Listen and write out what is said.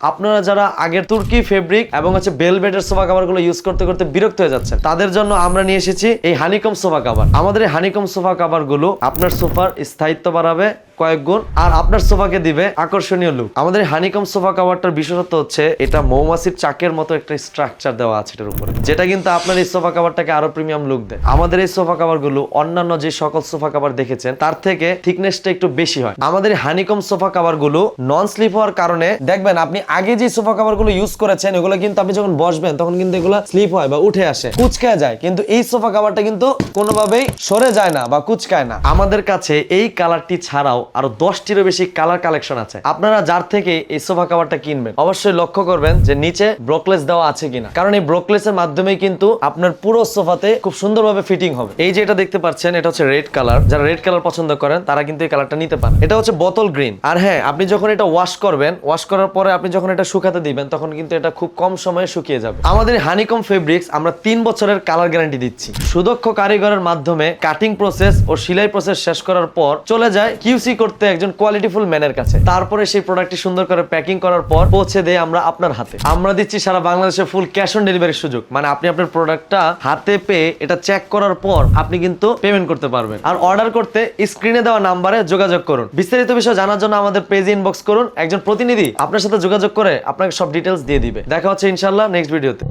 আপনারা যারা আগের তুর্কি ফেব্রিক এবং হচ্ছে বেলভেটের সোফা কাভারগুলো ইউজ করতে করতে বিরক্ত হয়ে যাচ্ছেন, তাদের জন্য আমরা নিয়ে এসেছি এই হানিকম সোফা কাভার আমাদের এই হানিকম সোফা কাভারগুলো আপনার সোফার স্থায়িত্ব বাড়াবে কয়েক গুণ, আর আপনার সোফাকে দিবে আকর্ষণীয় লুক আমাদের হানিকম সোফা কাভারটার বিশেষত্ব হচ্ছে, এটা মৌমাছির চাকের মতো একটা স্ট্রাকচার দেওয়া আছে এটার উপরে। যেটা কিন্তু আপনার এই সোফা কাভারটাকে আরও প্রিমিয়াম লুক দেয়। আমাদের এই সোফা কাভারগুলো অন্যান্য যে সকল সোফা কাভার দেখেছেন, তার থেকে থিকনেসটা একটু বেশি হয়। আমাদের হানিকম সোফা কাভারগুলো নন স্লিপ হওয়ার কারণে, দেখবেন আপনি আগে যে সোফা কাভারগুলো ইউজ করেছেন, এগুলো কিন্তু আপনি যখন বসবেন, তখন কিন্তু এগুলো স্লিপ হয় বা উঠে আসে, কুচকায় যায়। কিন্তু এই সোফা কাভারটা কিন্তু কোনোভাবেই সরে যায় না বা কুচকায় না। আমাদের কাছে এই কালারটি ছাড়াও আরও দশটিরও বেশি কালার কালেকশন আছে। আপনারা যার থেকে এই সোফা কাভারটা কিনবেন, অবশ্যই লক্ষ্য করবেন যে নিচে ব্রোকলেস দেওয়া আছে কিনা। কারণ এই ব্রোকলেসের মাধ্যমেই কিন্তু আপনার পুরো সোফাতে খুব সুন্দরভাবে ফিটিং হবে। এই যে এটা দেখতে পাচ্ছেন, এটা হচ্ছে রেড কালার যারা রেড কালার পছন্দ করেন, তারা কিন্তু এই কালারটা নিতে পারেন। এটা হচ্ছে বোতল গ্রিন আর হ্যাঁ আপনি যখন এটা ওয়াশ করবেন ওয়াশ করার পরে আপনি যখন এটা শুকাতে দিবেন, তখন কিন্তু এটা খুব কম সময়ে শুকিয়ে যাবে। আমাদের হানিকম ফেব্রিক্স আমরা তিন বছরের কালার গ্যারান্টি দিচ্ছি। সুদক্ষ কারিগরের মাধ্যমে কাটিং প্রসেস ও সেলাই প্রসেস শেষ করার পর চলে যায় কিউসি করতে একজন কোয়ালিটিফুল ম্যানের কাছে। তারপরে সেই প্রোডাক্টটি সুন্দর করে প্যাকিং করার পর পৌঁছে দেয় আমরা আপনার হাতে। আমরা দিচ্ছি সারা বাংলাদেশে ফুল ক্যাশ অন ডেলিভারির সুযোগ। মানে আপনি আপনার প্রোডাক্টটা হাতে পেয়ে এটা চেক করার পর আপনি কিন্তু পেমেন্ট করতে পারবেন। আর অর্ডার করতে স্ক্রিনে দেওয়া নাম্বারে যোগাযোগ করুন। বিস্তারিত বিষয় জানার জন্য আমাদের পেজে ইনবক্স করুন। একজন প্রতিনিধি আপনার সাথে যোগাযোগ করে আপনাকে সব ডিটেলস দিয়ে দিবে। দেখা হচ্ছে ইনশাল্লাহ নেক্সট ভিডিওতে